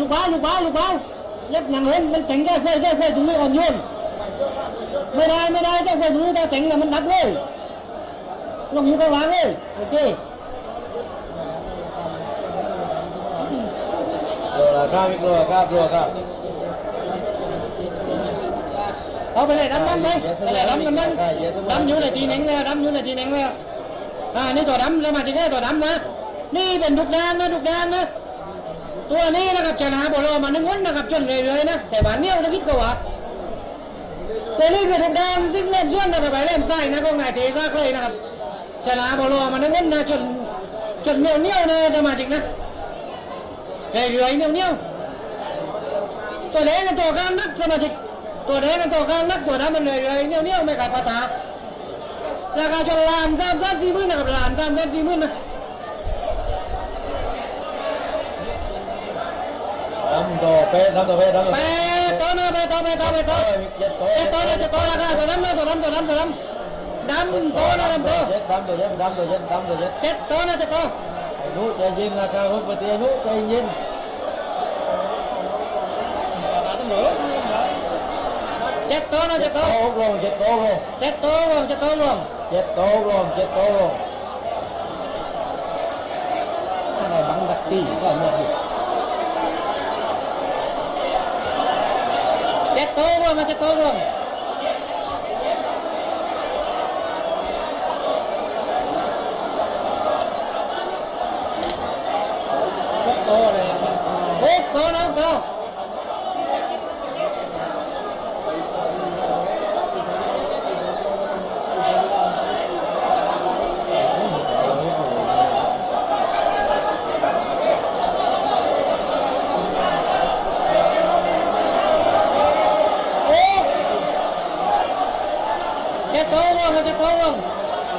ลูกบ้าลูกบ้าลูกบ้าเล็บหนังเห็นมันแข็งแค่แค่แค่แค่ตรงนี้อ่อนโยนไม่ได้ไม่ได้แค่แค่ตรงนี้ถ้าแข็งแล้วมันหนักเลยลงมือก็วางเลยโอเคกลัวละครับไม่กลัวครับกลัวครับเอาไปเลยดำดำไปไปเลยดำกันนั่งดำอยู่ในทีหนังแล้วดำอยู่ในทีหนังแล้วอ่านี่ตัวดำแล้วมาทีแค่ตัวดำนะนี่เป็นดุกดานนะดุกดานนะ ตัวนี้นะครับชนะบอลมาหนึ่งวันนะครับจนเรื่อยๆนะแต่บานเนี้ยนะคิดก็ว่าตัวนี้คือดุกดานซิ่งเล่นส่วนนะครับไปเล่นไส้นะก็นายเทซากเลยนะครับชนะบอลมาหนึ่งวันนะจนจนเนี้ยวเนี้ยวนะจะมาจิกนะเรื่อยๆเนี้ยวเนี้ยวตัวเล็กกับตัวข้างนักจะมาจิกตัวแดงกับตัวข้างนักตัวนั้นมันเลยเลยๆเนี่ยวเนี่ยวไม่ขาดปะทะราคาจะลานสามสามสี่หมื่นนะครับลานสามสามสี่หมื่นนะ đồ bé năm đồ bé năm đồ bé to nó bé to bé to bé to bé to nó to là cái đồ năm nó đồ năm đồ năm đồ năm năm to nó năm to năm đồ năm năm đồ năm năm đồ năm chết to nó chết to nút chạy riêng là cao hơn bờ tiền nút chạy riêng chết to nó chết to chết to luôn chết to luôn chết to luôn chết to luôn chết to luôn chết to luôn Tolong, macam tolong.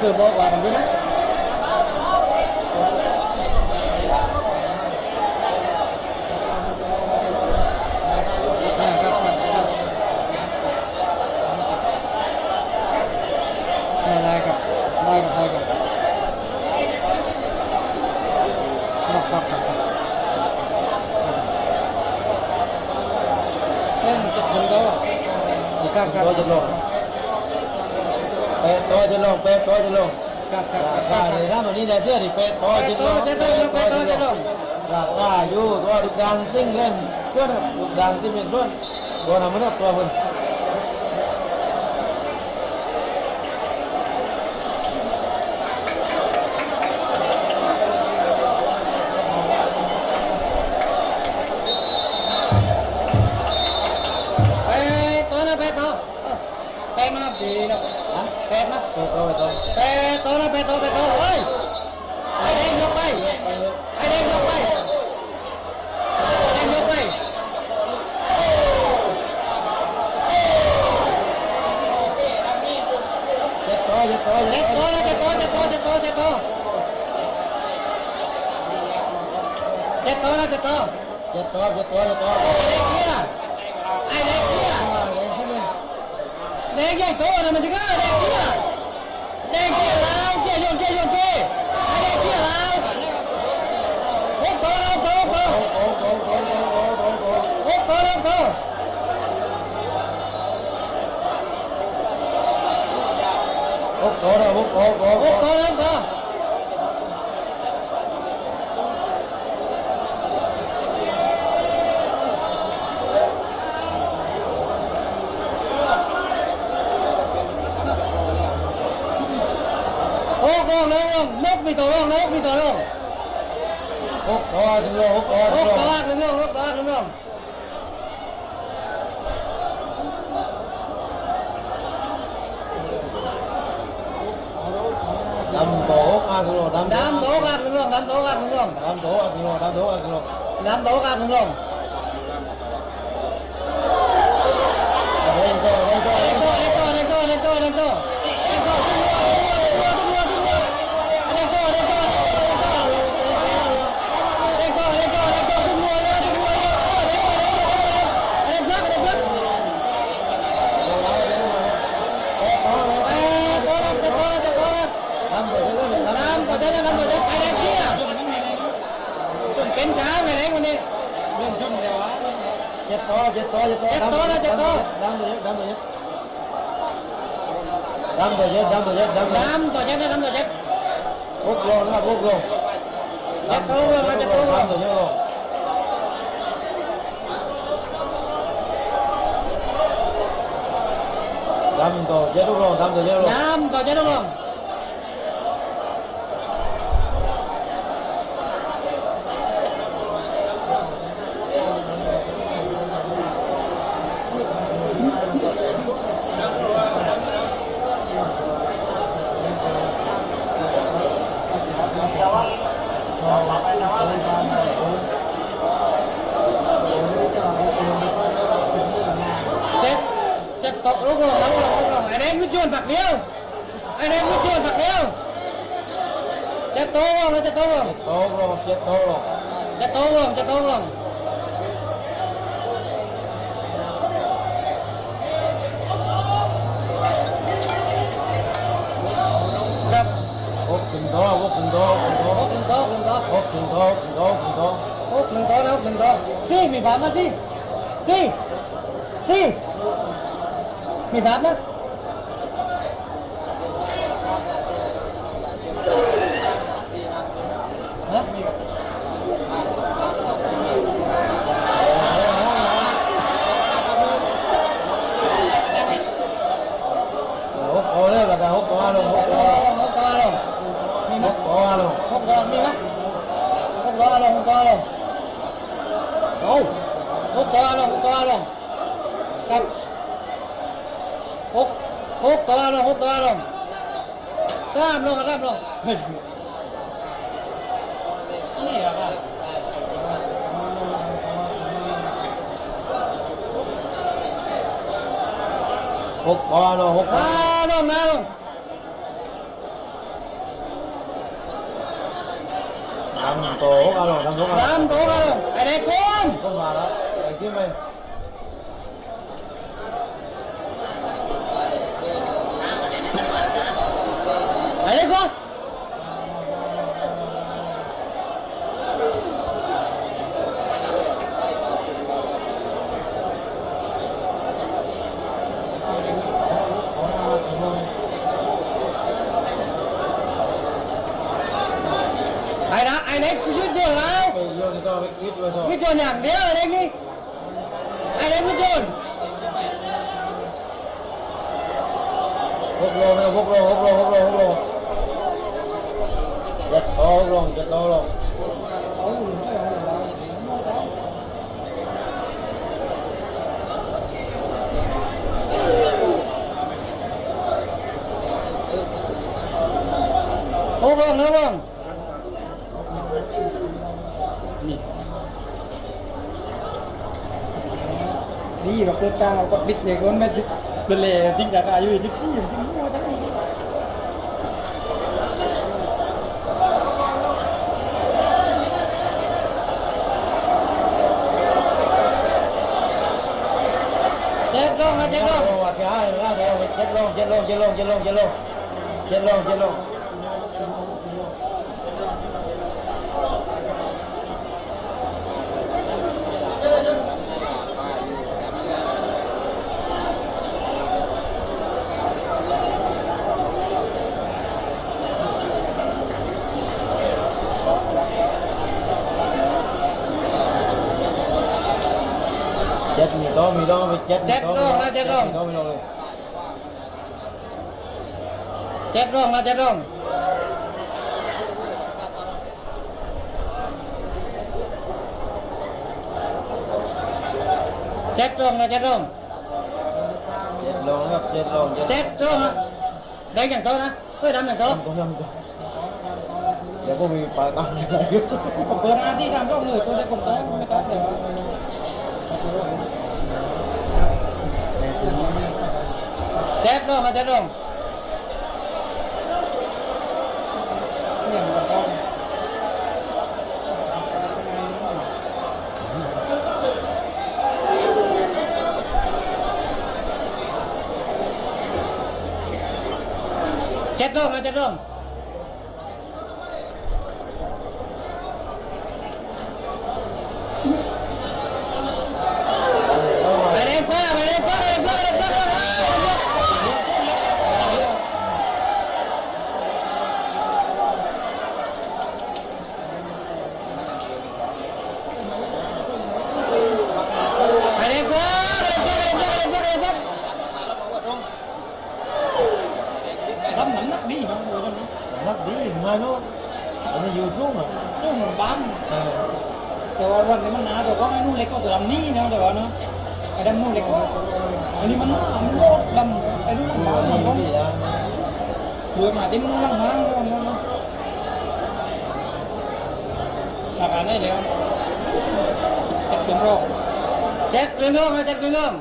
คือบอกว่าผมด้วยนะ เจ็ดลงเป๊ะโต๊ะเจ็ดลง ครับครับครับค รา รับ คาในร้านตัวนี้ได้เสื้อที่เป็ดโตจิตโต เป็ดโตจิตโตเป็ดโตจิตโต ราคาอยู่ตัวลูกดังซิ่งเล่มตัวนะลูกดังซิ่งเป็นตัวตัวทำมันตัวมัน ไปโตนะไปโตไปมาดีแล้ว ไปโตโตโตไปโตนะไปโตไปโตเฮ้ยไอ้แดงยกไปไอ้แดงยกไปไอ้แดงยกไปเจ็ดโตเจ็ดโตเจ็ดโตนะเจ็ดโตเจ็ดโตเจ็ดโตเจ็ดโตเจ็ดโตนะเจ็ดโตเจ็ดโตเจ็ดโตเจ็ดโตไอ้เด็กเหี้ยไอ้เด็กเหี้ยเลยใหมเด็กใหญ่โตนะมันจะก็เด็กเหี้ย เด็กเหี้ยแล้วเกี่ยโยนเกี่ยโยนเกี่ยไอ้เด็กเหี้ยแล้วโอ้โตแล้วโตโตโตโตโตโตโตโตโตโอ้โตแล้วโตโตโตนะโตโตโตโอ้โกลงนกลงนกมีตัวลงนกมีตัวลงหกตัวถึงลงหกตัวนกตัวลากหนึ่งลงนกตัวลากหนึ่งลงดำโตกลางถึงลงดำโตกลางถึงลงดำโตกลางถึงลงดำโตกลางถึงลงดำโตกลางถึงลงดำโตกลางถึงลง đâm rồi chết đâm rồi chết đâm đâm rồi chết đâm rồi chết bút luôn nó là bút luôn chết cứu luôn chết cứu luôn. đâm rồi chết luôn đâm rồi chết luôn đâm rồi chết luôn. Đâm rồi chết luôn. มีบาทนะสี่สี่สี่มีบาทนะฮะหกโตเลยแบบหกโตลโหกตัลงมีไหมหกโตลงหกตัวมีไหมหกตัวลงหกตัวลงโอ้หกตัวลงหกตัวลงครับหกหกตัวลง không hút to ăn hút to ăn tập, hút hút to ăn hút to ăn không sam luôn sam luôn. Này là không hút to luôn hút to ăn luôn. ăn luôn. Tam tổ hút ăn luôn, tam tổ. Tam tổ hút luôn. Ai đây cô? ามตัวมาลงไอ้เด็กกุ้ง ก็มาแล้วไอ้ที่ไม่ ไอ้เ โอ้โหนะวงนี่เราเปิดกลางเราก็บิดเด็กมันไม่บิดเป็นเลยทิ้งราคาอยู่ที่ที่ที่มั่วทั้งนี้เจ็ดลงนะเจ็ดลงเจ็ดโลเจ็ดโลเจ็ดโลเจ็ดโลเจ็ดโลเจ็ดโลเจ็ดลเจ็ดมีโต มีโตมีเจ็ดมีโตมีโตมีโตเลยเจ็ดลงนะเจ็ดลงเจ็ดลงนะเจ็ดลงเจ็ดโลนะครับเจ็ดโลเจ็ดเจ็ดลงนะได้อย่างโตนะเฮ้ยดำอย่างโตต้องทำดี๋ยวก็มีปลาตั้งอะไรอยู่เปิดหน้าที่ทำก็เลยตัวได้คนต้องไม่ต้องเลย chết luôn chết luôn. Chết luôn chết luôn. ราคาได้แล้วเจ็ดถึงรอบแจ็คดึงร่องมาแจ็คดึงร่อง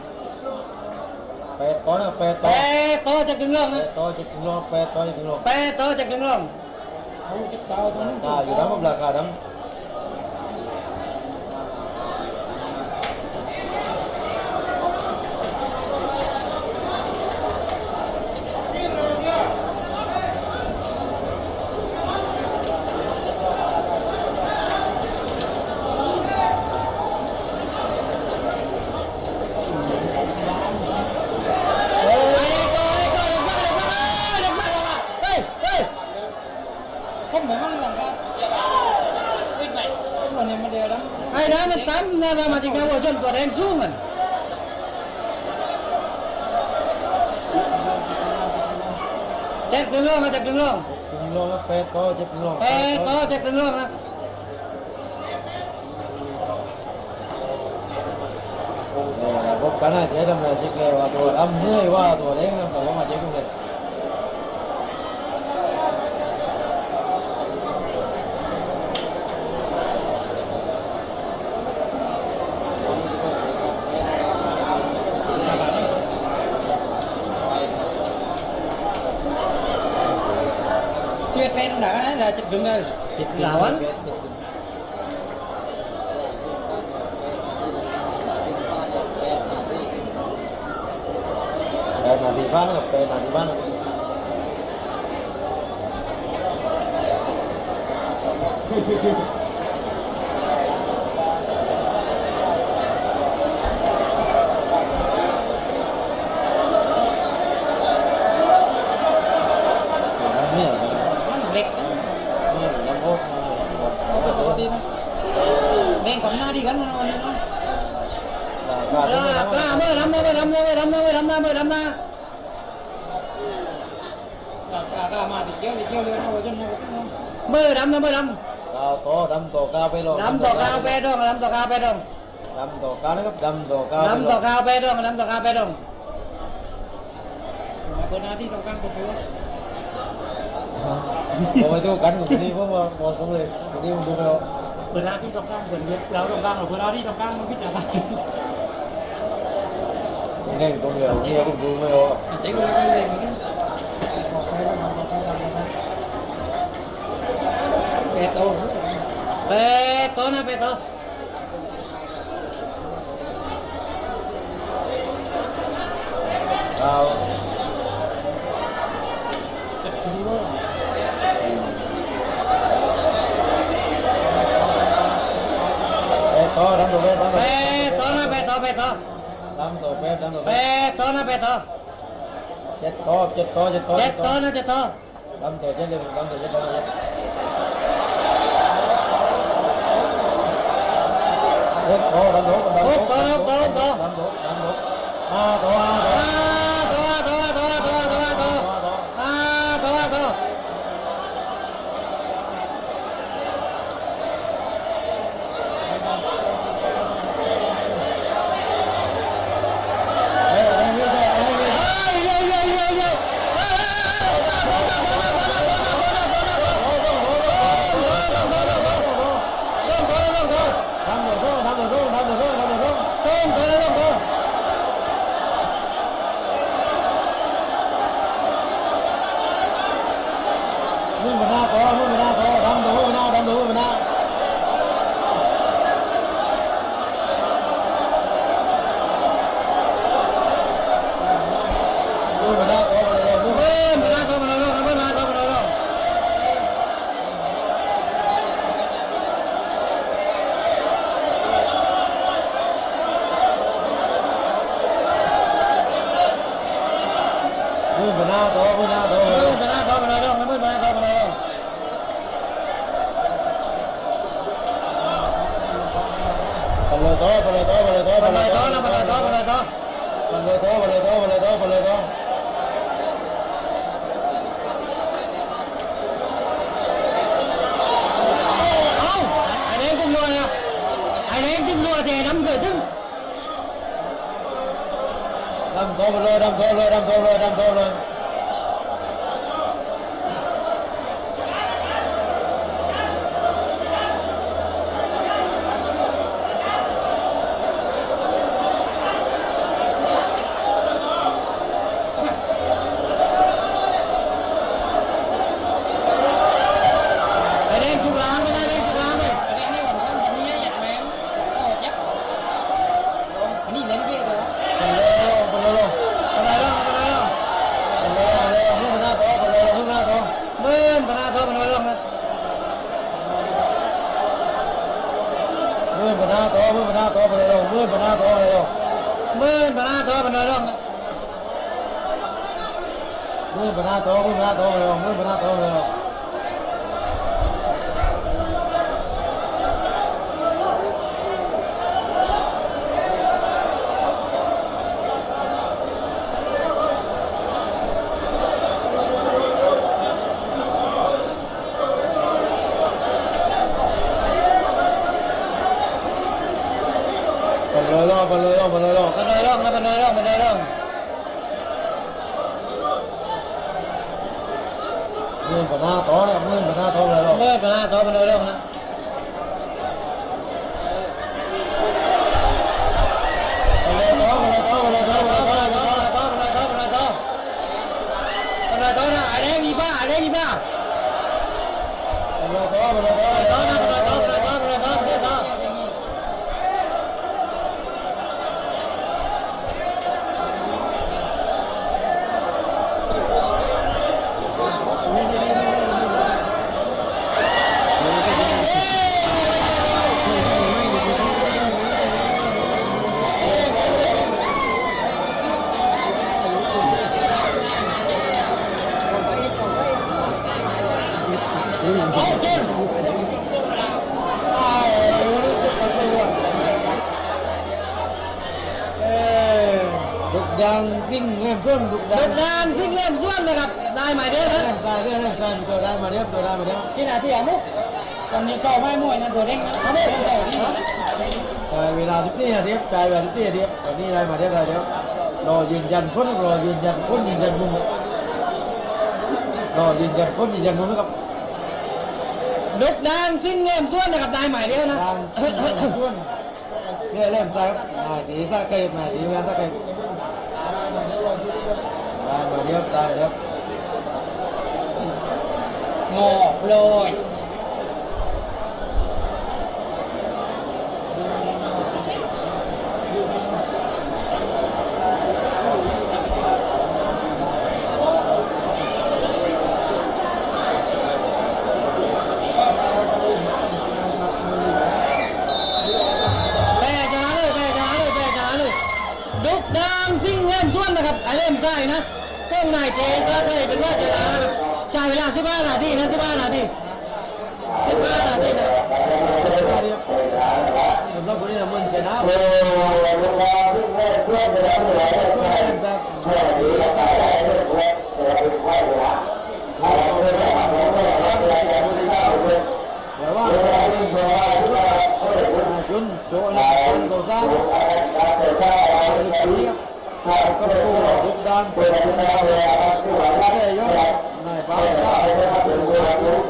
แปดตัวนะแปดแปตัวดโตแจ็คดึงร่องแปนะดตัวจะถึงรอบแปดตัวจะถึงรอบแปดโตแจ็คดึงร่องเอาเจ็ดดาวตรงนี้ ตาอยู่น้ำมันราคาดำ 2008 là mà chúng ta vừa chuẩn của đen du mình chết đứng luôn chết đứng luôn đứng luôn phê to chắc đứng luôn phê to chắc đứng luôn cái này chế làm là chiếc lều và đồ âm hơi qua đồ đấy làm là ada cek dongkal lawan Penalti banget, penalti banget. กล้ากล้าเมื่อดำนะเมื่อดำนะเมื่อดำนะเมื่อดำนะเมื่อดำนะกล้ากล้ามาติเกี่ยวติเกี่ยวเลยนะว่าจนนะเมื่อดำนะเมื่อดกาวโตดำโตกาวไปลงำดำต่อกาวไปดองดำต่อกาวไปดองดำโตกาวนะครับดำโตกาวดำต่อกาวไปดองดำต่อกาวไปดองเปิดหน้าที่ตรงกางคนเดียวผมไปดูกันคนนี้เพราะว่าบอกตรงเลยคนนี้ผมดูแล้วเปิดหน้าที่ตรงกลางคนเดียวแล้วตรงกลางเราเปิดหน้าที่ตรงกลางมันพิจารณา nhanh con nhiều nhiều cũng vui nhiều đấy cũng na peto ดำโตเป๊ะดำโตไปเป๊ะโตนะไปโตเจ็ดโตเจ็ดโตเจ็ดโตเจ็ดโตนะเจ็ดโตดำโตเจ็ดเลยดำโตเจ็ดดำโตเจ็ดเจ็ดโตดำโตดำโตดำโตดำโตดำโตห้าโตห้าโตอ่า มึงมาหน้าก็มึง Bolotó, bolotó, bolotó, bolotó. Không, anh em cũng lùa, anh em cũng lùa thì đâm cửa chứ. Đâm cô lùa, đâm cô lùa, đâm cô lùa, đâm cô lùa. သောဘုရားသောဘရောဘုရားသောဘရော มาเรียบตัวได้มาเรียบที่ไหนที่อะมุกตอนนี้ก็ไม่มวยนะตัวเด้งนะเอาไม่ได้นี่จ่ายเวลาที่นี่เรียบจ่ายเวลาที่เรียบวันนี้ได้มาเรียบได้เรียบรอยืนยันคนรอยืนยันคนยืนยันมุมรอยืนยันคนยืนยันมุมนะครับดุดานซิ่งเล่มส่วนนะครับได้หมายเดียวนะทางซิ่งเล่มส่วนเนี่ยเล่มตายครับนายตีตะเก็บนายตีแมนตะเก็บได้มาเรียบได้เรียบ งอเลยแพ้ชนะเลยแพ้ชนะเลยแพ้ชนะเลยดุดานซิ่งเล่มส่วนนะครับไอเล่มใส่นะพวกนายเตะก็เลยเป็นว่าชนะนะ ครับใช้เวลา15นาทีนะ15นาที15นาทีนะได้เรียบสำหรับคนนี้มันชนะเล่มตะแต่ว่าจุนโจนะการก่อสร้างเรียบก็ปูดุดันเปิดเป็นดาวแค่ยอดนายบ้าเส้นช่องสามเส้นช่อ Yeah,